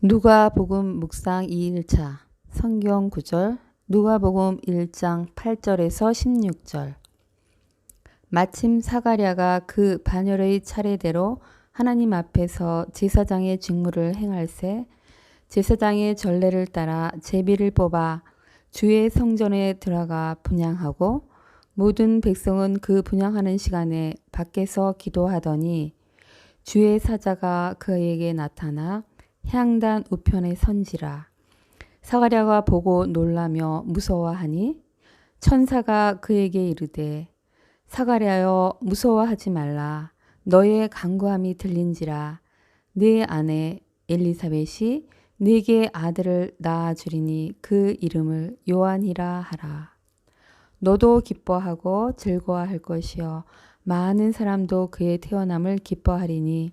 누가복음 묵상 2일차 성경 구절 누가복음 1장 8절에서 16절. 마침 사가랴가 그 반열의 차례대로 하나님 앞에서 제사장의 직무를 행할새 제사장의 전례를 따라 제비를 뽑아 주의 성전에 들어가 분양하고 모든 백성은 그 분양하는 시간에 밖에서 기도하더니 주의 사자가 그에게 나타나 향단 우편에 선지라. 사가랴가 보고 놀라며 무서워하니 천사가 그에게 이르되 사가랴여 무서워하지 말라. 너의 간구함이 들린지라. 네 아내 엘리사벳이 네게 아들을 낳아 주리니 그 이름을 요한이라 하라. 너도 기뻐하고 즐거워할 것이요 많은 사람도 그의 태어남을 기뻐하리니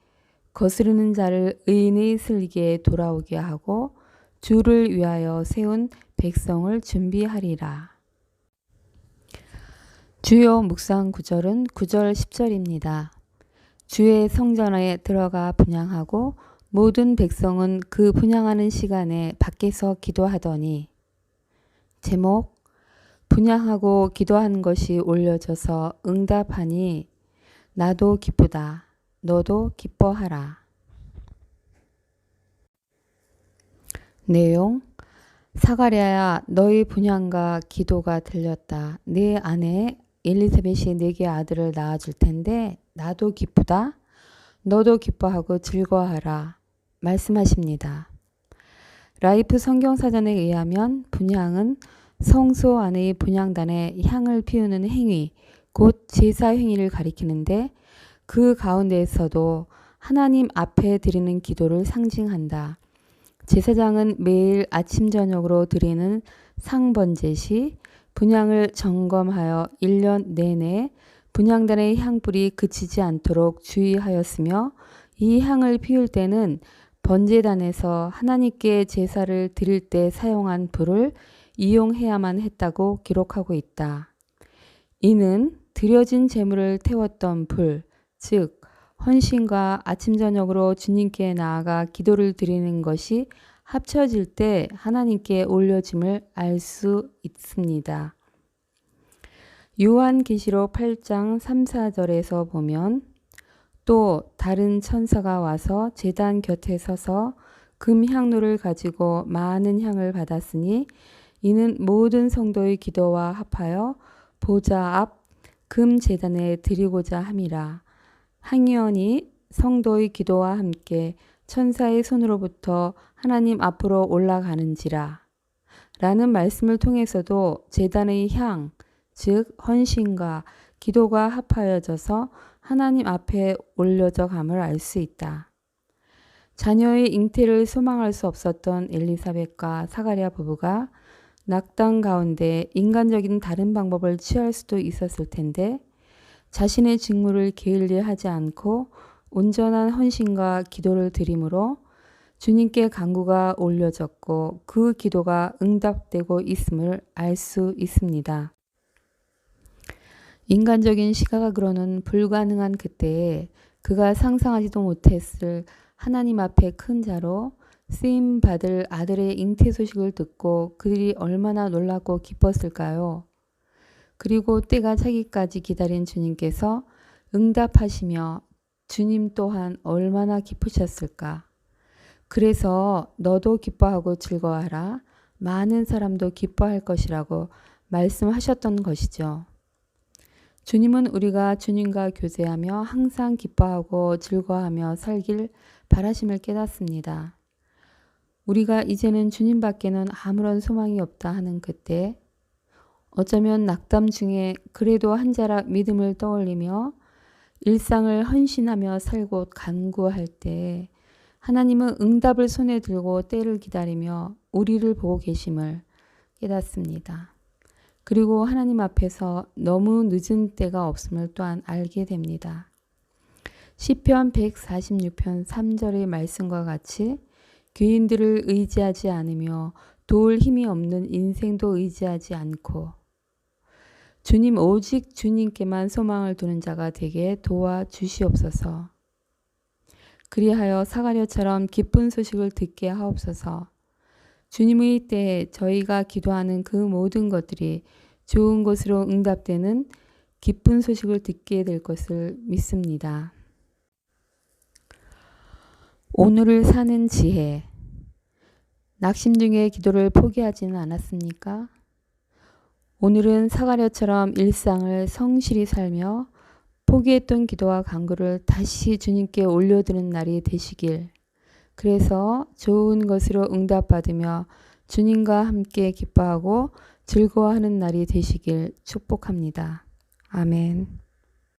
거스르는 자를 의인의 슬기에 돌아오게 하고 주를 위하여 세운 백성을 준비하리라. 주요 묵상 구절은 9절 10절입니다. 주의 성전에 들어가 분양하고 모든 백성은 그 분양하는 시간에 밖에서 기도하더니 제목 분양하고 기도한 것이 올려져서 응답하니 나도 기쁘다. 너도 기뻐하라. 내용 사가랴야 너희 분양과 기도가 들렸다. 네 아내 엘리사벳이 네게 아들을 낳아줄 텐데 나도 기쁘다. 너도 기뻐하고 즐거워하라. 말씀하십니다. 라이프 성경사전에 의하면 분양은 성소 안의 분양단에 향을 피우는 행위, 곧 제사 행위를 가리키는데 그 가운데에서도 하나님 앞에 드리는 기도를 상징한다. 제사장은 매일 아침 저녁으로 드리는 상번제 시 분양을 점검하여 1년 내내 분양단의 향불이 그치지 않도록 주의하였으며 이 향을 피울 때는 번제단에서 하나님께 제사를 드릴 때 사용한 불을 이용해야만 했다고 기록하고 있다. 이는 드려진 재물을 태웠던 불, 즉 헌신과 아침 저녁으로 주님께 나아가 기도를 드리는 것이 합쳐질 때 하나님께 올려짐을 알 수 있습니다. 요한계시록 8장 3, 4절에서 보면 또 다른 천사가 와서 제단 곁에 서서 금 향로를 가지고 많은 향을 받았으니 이는 모든 성도의 기도와 합하여 보좌 앞 금 제단에 드리고자 함이라. 항의원이 성도의 기도와 함께 천사의 손으로부터 하나님 앞으로 올라가는지라. 라는 말씀을 통해서도 재단의 향, 즉 헌신과 기도가 합하여져서 하나님 앞에 올려져 감을 알 수 있다. 자녀의 잉태를 소망할 수 없었던 엘리사벳과 사가랴 부부가 낙당 가운데 인간적인 다른 방법을 취할 수도 있었을 텐데 자신의 직무를 게을리하지 않고 온전한 헌신과 기도를 드림으로 주님께 간구가 올려졌고 그 기도가 응답되고 있음을 알 수 있습니다. 인간적인 시각으로는 불가능한 그때에 그가 상상하지도 못했을 하나님 앞에 큰 자로 쓰임 받을 아들의 잉태 소식을 듣고 그들이 얼마나 놀랍고 기뻤을까요? 그리고 때가 차기까지 기다린 주님께서 응답하시며 주님 또한 얼마나 기쁘셨을까. 그래서 너도 기뻐하고 즐거워하라. 많은 사람도 기뻐할 것이라고 말씀하셨던 것이죠. 주님은 우리가 주님과 교제하며 항상 기뻐하고 즐거워하며 살길 바라심을 깨닫습니다. 우리가 이제는 주님밖에는 아무런 소망이 없다 하는 그때 어쩌면 낙담 중에 그래도 한 자락 믿음을 떠올리며 일상을 헌신하며 살고 간구할 때 하나님은 응답을 손에 들고 때를 기다리며 우리를 보고 계심을 깨닫습니다. 그리고 하나님 앞에서 너무 늦은 때가 없음을 또한 알게 됩니다. 시편 146편 3절의 말씀과 같이 귀인들을 의지하지 않으며 도울 힘이 없는 인생도 의지하지 않고 주님 오직 주님께만 소망을 두는 자가 되게 도와 주시옵소서. 그리하여 사가랴처럼 기쁜 소식을 듣게 하옵소서. 주님의 때에 저희가 기도하는 그 모든 것들이 좋은 것으로 응답되는 기쁜 소식을 듣게 될 것을 믿습니다. 오늘을 사는 지혜. 낙심 중에 기도를 포기하지는 않았습니까? 오늘은 사가랴처럼 일상을 성실히 살며 포기했던 기도와 간구를 다시 주님께 올려드는 날이 되시길. 그래서 좋은 것으로 응답받으며 주님과 함께 기뻐하고 즐거워하는 날이 되시길 축복합니다. 아멘.